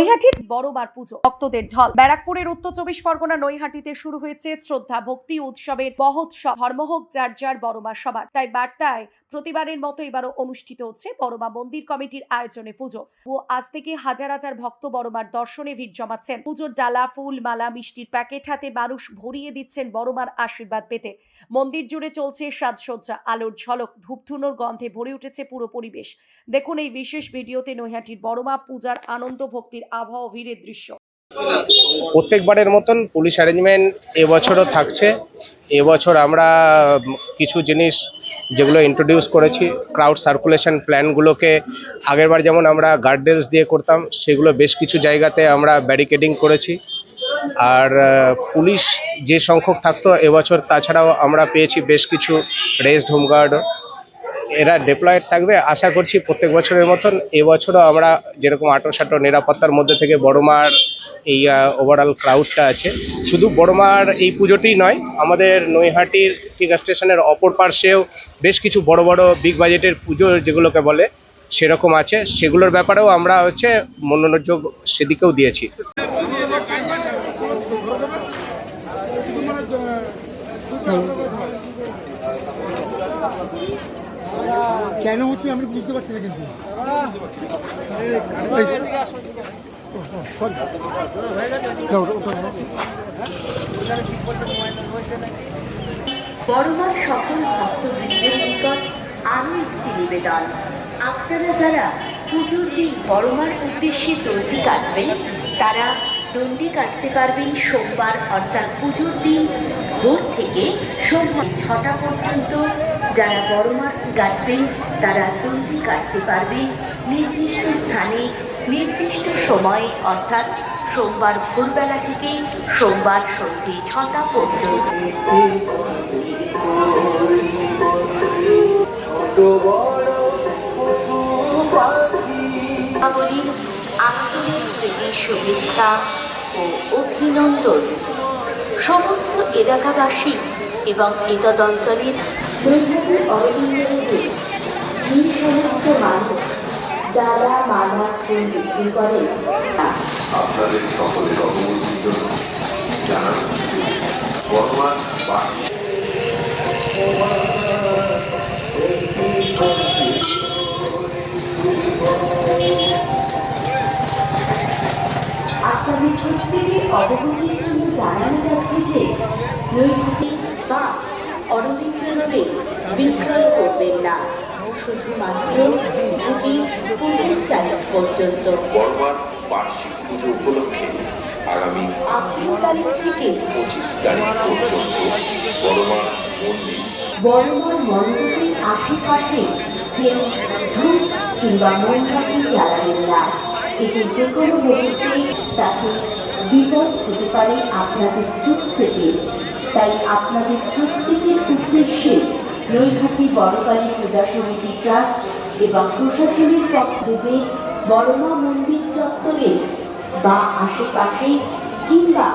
নৈহাটির বড়বার পুজো। ভক্তদের ঢল। ব্যারাকপুরের উত্তর চব্বিশ পরগনা নৈহাটিতে শুরু হয়েছে শ্রদ্ধা ভক্তি উৎসবের মহোৎসব। ধর্ম হোক যার যার বড়মা সবার। তাই বার্তায় প্রতিবারের মতো এবারও অনুষ্ঠিত হচ্ছে বড়মা মন্দির কমিটির আয়োজনে পুজো। ও আজ থেকে হাজার হাজার ভক্ত বড়মার দর্শনে ভিড় জমাচ্ছেন। পুজোর ডালা, ফুল, মালা, মিষ্টির প্যাকেট হাতে মানুষ ভরিয়ে দিচ্ছেন বড়মার আশীর্বাদ পেতে। মন্দির জুড়ে চলছে সাজসজ্জা, আলোর ঝলক, ধূপধুনোর গন্ধে ভরে উঠেছে পুরো পরিবেশ। দেখুন এই বিশেষ ভিডিওতে নৈহাটির বড়মা পূজার আনন্দ ভক্তির আবহাওয়া ভিড়ের দৃশ্য। প্রত্যেকবারের মতন পুলিশ অ্যারেঞ্জমেন্ট এবছরও থাকছে। এবছর আমরা কিছু জিনিস যেগুলো ইন্ট্রোডিউস করেছি ক্রাউড সার্কুলেশন প্ল্যানগুলোকে আগেরবার যেমন আমরা গার্ডেলস দিয়ে করতাম, সেগুলো বেশ কিছু জায়গাতে আমরা ব্যারিকেডিং করেছি। আর পুলিশ যে সংখ্যক থাকতো এবছর, তাছাড়াও আমরা পেয়েছি বেশ কিছু রেস্ট হোমগার্ডও এরা ডিপ্লয়েড থাকবে। আশা করছি প্রত্যেক বছরের মতন এবছরও আমরা যেরকম আটো সাটো নিরাপত্তার মধ্যে থেকে বড়মার এই ওভারঅল ক্রাউডটা আছে। শুধু বড়মার এই পুজোটি নয়, আমাদের নৈহাটির টিকা স্টেশনের অপর পার্শ্বেও বেশ কিছু বড় বড় বিগ বাজেটের পুজো যেগুলোকে বলে, সেরকম আছে। সেগুলোর ব্যাপারেও আমরা হচ্ছে মনোযোগ সেদিকেও দিয়েছি। কেন হচ্ছে আমি বুঝতে পারছি না কিন্তু। বড়মার সকল ভক্তবৃন্দের নিকট আরও একটি নিবেদন আপনারা যারা পুজোর দিন বড়মার উদ্দেশ্যে দণ্ডি কাটবেন, তারা দণ্ডি কাটতে পারবেন সোমবার, অর্থাৎ পুজোর দিন ভোর থেকে সোমবার ছটা পর্যন্ত যারা বড়মার কাটবেন তারা দণ্ডি কাটতে পারবে। নির্দিষ্ট স্থানে, নির্দিষ্ট সময়ে, অর্থাৎ সোমবার ভোরবেলা থেকে সোমবার সন্ধ্যে ছটা পর্যন্ত। আন্তরিক শুভেচ্ছা ও অভিনন্দন। সমস্ত এলাকাবাসী এবং এতদ অঞ্চলের নৈহাটি অরবিন্দে সমস্ত মানুষ যারা ফুল বিক্রি আপনাদের সকলের অবগতির জন্য আপনাদের অবগতির জন্য জানানো যাচ্ছে যে নৈহাটি বা রোডে বিক্রয় করবেন না। শুধুমাত্র দুটি পঁচিশ তারিখ পর্যন্ত। বার্ষিক পুজো উপলক্ষে আগামী আঠারো তারিখ থেকে পঁচিশ তারিখ পর্যন্ত বড়মা মন্দির। বড়মার মণ্ডপের আশেপাশে কেউ ধূপ কিংবা মোমবাতি জ্বালাবেন না। এতে যে কোনো মুহূর্তে তাকে বিপদ হতে পারে আপনাদের চোখ থেকে তাই আপনাদের প্রত্যেকের উদ্দেশ্যে নৈহাটি বড়কালী পূজা সমিতি ট্রাস্ট এবং প্রশাসনের পক্ষ থেকে বড়মা মন্দির চত্বরে বা আশেপাশে কিংবা